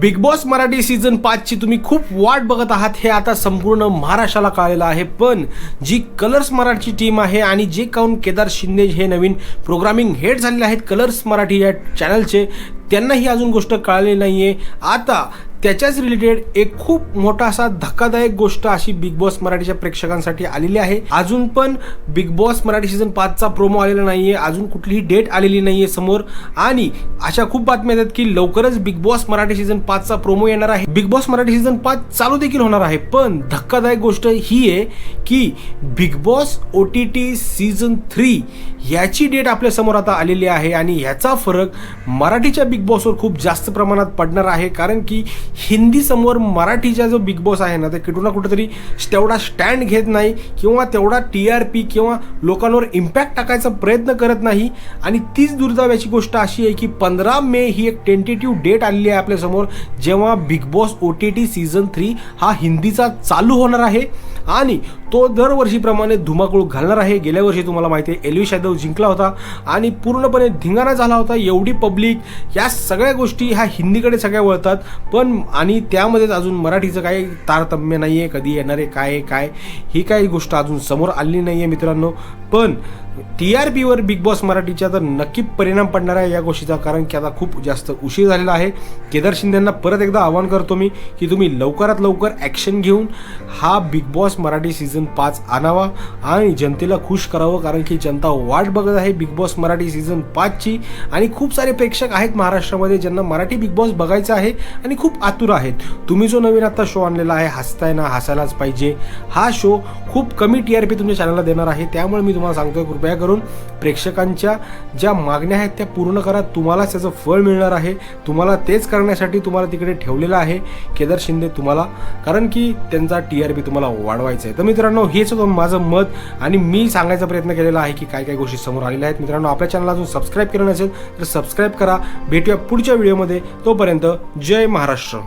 Big Boss Marathi season पाचची तुम्ही खूप वाट बघत आहात हे आता संपूर्ण महाराष्ट्राला कळलेलं आहे. पण जी कलर्स मराठी टीम आहे आणि जे काउन केदार शिंदे हे नवीन प्रोग्रामिंग हेड झालेले आहेत कलर्स मराठी या चॅनलचे त्यांनाही अजून गोष्ट कळाली नाही आहे आता त्याच्याच रिलेटेड एक खूप मोठा असा धक्कादायक गोष्ट अशी बिग बॉस मराठीच्या प्रेक्षकांसाठी आलेली आहे. अजून पण बिग बॉस मराठी सीझन पाचचा प्रोमो आलेला नाहीये. अजून कुठलीही डेट आलेली नाहीये समोर. आणि अशा खूप बातम्या येतात की लवकरच बिग बॉस मराठी सीझन पाचचा प्रोमो येणार आहे. बिग बॉस मराठी सीझन पाच चालू देखील होणार आहे. पण धक्कादायक गोष्ट ही आहे की Bigg Boss O T T season three याची डेट आपल्यासमोर आता आलेली आहे. आणि ह्याचा फरक मराठीच्या बिग बॉसवर खूप जास्त प्रमाणात पडणार आहे. कारण की हिंदी समोर मराठीचा जो बिग बॉस आहे ना ते कुठं ना कुठंतरी तेवढा स्टँड घेत नाही किंवा तेवढा टी आर पी किंवा लोकांवर इम्पॅक्ट टाकायचा प्रयत्न करत नाही. आणि तीच दुर्दैवाची गोष्ट अशी आहे की पंधरा मे ही एक टेंटेटिव्ह डेट आलेली आहे आपल्यासमोर जेव्हा Bigg Boss O T T season three हा हिंदीचा चालू होणार आहे. आणि तो दरवर्षीप्रमाणे धुमाकूळ घालणार आहे. गेल्या वर्षी तुम्हाला माहिती आहे एलविश यादव जिंकला होता आणि पूर्णपणे धिंगाणा झाला होता. एवढी पब्लिक या सगळ्या गोष्टी ह्या हिंदीकडे सगळ्या वळतात. पण आणि त्यामध्येच अजून मराठीचं काही तारतम्य नाही आहे कधी येणार आहे काय आहे काय? ही काही गोष्ट अजून समोर आली नाही आहे मित्रांनो. पण टी आर पीवर बिग बॉस मराठीचा तर नक्की परिणाम पडणार आहे या गोष्टीचा कारण की आता खूप जास्त उशीर झालेला आहे. केदार शिंदेंना परत एकदा आवाहन करतो मी की तुम्ही लवकरात लवकर ॲक्शन घेऊन हा बिग बॉस मराठी सीझन पाच आणावा आणि जनतेला खुश करावं कारण की जनता वाट बघत आहे बिग बॉस मराठी सीझन पाचची. आणि खूप सारे प्रेक्षक आहेत महाराष्ट्रामध्ये ज्यांना मराठी बिग बॉस बघायचं आहे आणि खूप आतुर आहेत. तुम्ही जो नवीन आता शो आणलेला आहे हसताय ना हसायलाच पाहिजे. हा शो खूप कमी टी आर पी तुमच्या चॅनलला देणार आहे. त्यामुळे मी तुम्हाला सांगतोय कृपया करून प्रेक्षकांच्या ज्या मागण्या आहेत त्या पूर्ण करा. तुम्हालाच त्याचं फळ मिळणार आहे. तुम्हाला तेच करण्यासाठी तुम्हाला तिकडे ठेवलेलं आहे. केदार शिंदे तुम्हाला कारण की त्यांचा टी आर पी तुम्हाला वाढवायचा आहे. तर मित्रांनो हेच होतं माझं मत आणि मी सांगायचा प्रयत्न केलेला आहे की काय काय गोष्टी समोर आलेल्या आहेत. मित्रांनो आपल्या चॅनल अजून सबस्क्राईब केलं नसेल तर सबस्क्राईब करा. भेटूया पुढच्या व्हिडिओमध्ये तोपर्यंत जय महाराष्ट्र.